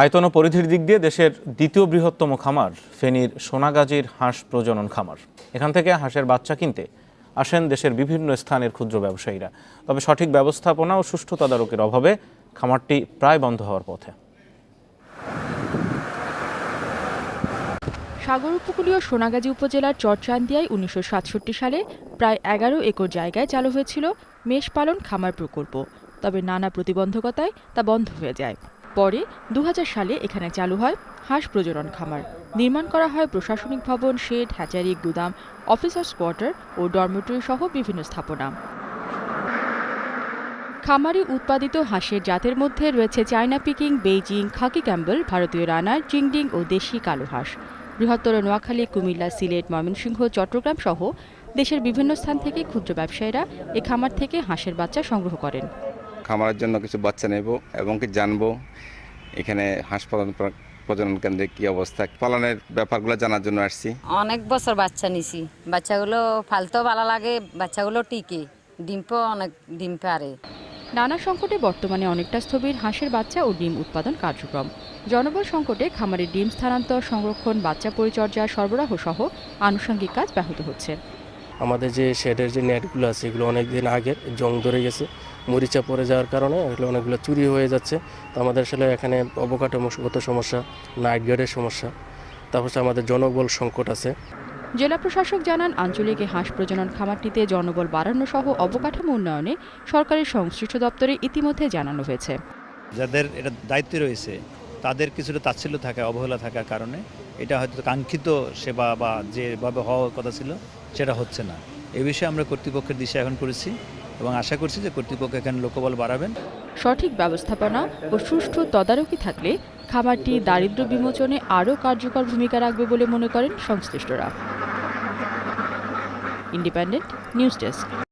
আয়তন ও পরিধির দিক দিয়ে দেশের দ্বিতীয় বৃহত্তম খামার, ফেনীর সোনাগাজীর হাঁস প্রজনন খামার। এখান থেকে হাঁসের বাচ্চা কিনতে আসেন দেশের বিভিন্ন স্থানের ক্ষুদ্র ব্যবসায়ীরা। তবে সঠিক ব্যবস্থাপনা ও সুষ্ঠু তদারকির অভাবে খামারটি প্রায় বন্ধ হওয়ার পথে। সাগর উপকূলীয় সোনাগাজী উপজেলার চরচান্দিয়ায় উনিশশো সাতষট্টি সালে প্রায় এগারো একর জায়গায় চালু হয়েছিল মেষ পালন খামার প্রকল্প। তবে নানা প্রতিবন্ধকতায় তা বন্ধ হয়ে যায়। পরে দু হাজার সালে এখানে চালু হয় হাঁস প্রজনন খামার। নির্মাণ করা হয় প্রশাসনিক ভবন, শেড, হ্যাচারি, গুদাম, অফিসার্স কোয়ার্টার ও ডরমেটরি সহ বিভিন্ন স্থাপনা। খামারে উৎপাদিত হাঁসের জাতের মধ্যে রয়েছে China Peking, Beijing, khaki Campbell, ভারতীয় রানার, চিংডিং ও দেশি কালো হাঁস। বৃহত্তর নোয়াখালী, কুমিল্লা, সিলেট, ময়মনসিংহ, চট্টগ্রাম সহ দেশের বিভিন্ন স্থান থেকে ক্ষুদ্র ব্যবসায়ীরা এ খামার থেকে হাঁসের বাচ্চা সংগ্রহ করেন। খামারের জন্য কিছু বাচ্চা নেব এবং কি জানব এখানে হাঁস পালন প্রজনন কেন্দ্রে কি অবস্থা পালনের ব্যাপারগুলো জানার জন্য আসছি। অনেক বছর বাচ্চা নিছি। বাচ্চাগুলো ফালতেও ভালো লাগে বাচ্চাগুলো টিকে। ডিম্পও অনেক ডিম পারে। নানা সংকটে বর্তমানে অনেকটা স্থবির হাঁসের বাচ্চা ও ডিম উৎপাদন কার্যক্রম। জনবল সংকটে খামারের ডিম স্থানান্তর সংরক্ষণ বাচ্চা পরিচর্যা সরবরাহ সহ আনুষঙ্গিক কাজ ব্যাহত হচ্ছে। আমাদের যে শেডের যে নেটগুলো আছে এগুলো অনেক দিন আগের জং ধরে গেছে। মরিচা পড়ে যাওয়ার কারণে এগুলো অনেকগুলো চুরি হয়ে যাচ্ছে। তো আমাদের আসলে এখানে অবকাঠামোগত সমস্যা নাইট গার্ডের সমস্যা তারপর আমাদের জনবল সংকট আছে। জেলা প্রশাসক জানান আঞ্চলিক হাঁস প্রজনন খামারটিতে জনবল বাড়ানো সহ অবকাঠামো উন্নয়নে সরকারের সংশ্লিষ্ট দপ্তরে ইতিমধ্যে জানানো হয়েছে। যাদের এটা দায়িত্বে রয়েছে তাদের কিছুটা তাচ্ছিল্য থাকা অবহেলা থাকার কারণে এটা হয়তো কাঙ্ক্ষিত সেবা বা যেভাবে হওয়ার কথা ছিল সেটা হচ্ছে না। এ বিষয়ে আমরা কর্তৃপক্ষের দিশা এখন করেছি। এবং আশা করছি যে কর্তৃপক্ষ এখানে লোকবল বাড়াবেন। সঠিক ব্যবস্থাপনা ও সুষ্ঠু তদারকি থাকলে খামারটি দারিদ্র বিমোচনে আরও কার্যকর ভূমিকা রাখবে বলে মনে করেন সংশ্লিষ্টরা। Independent news desk.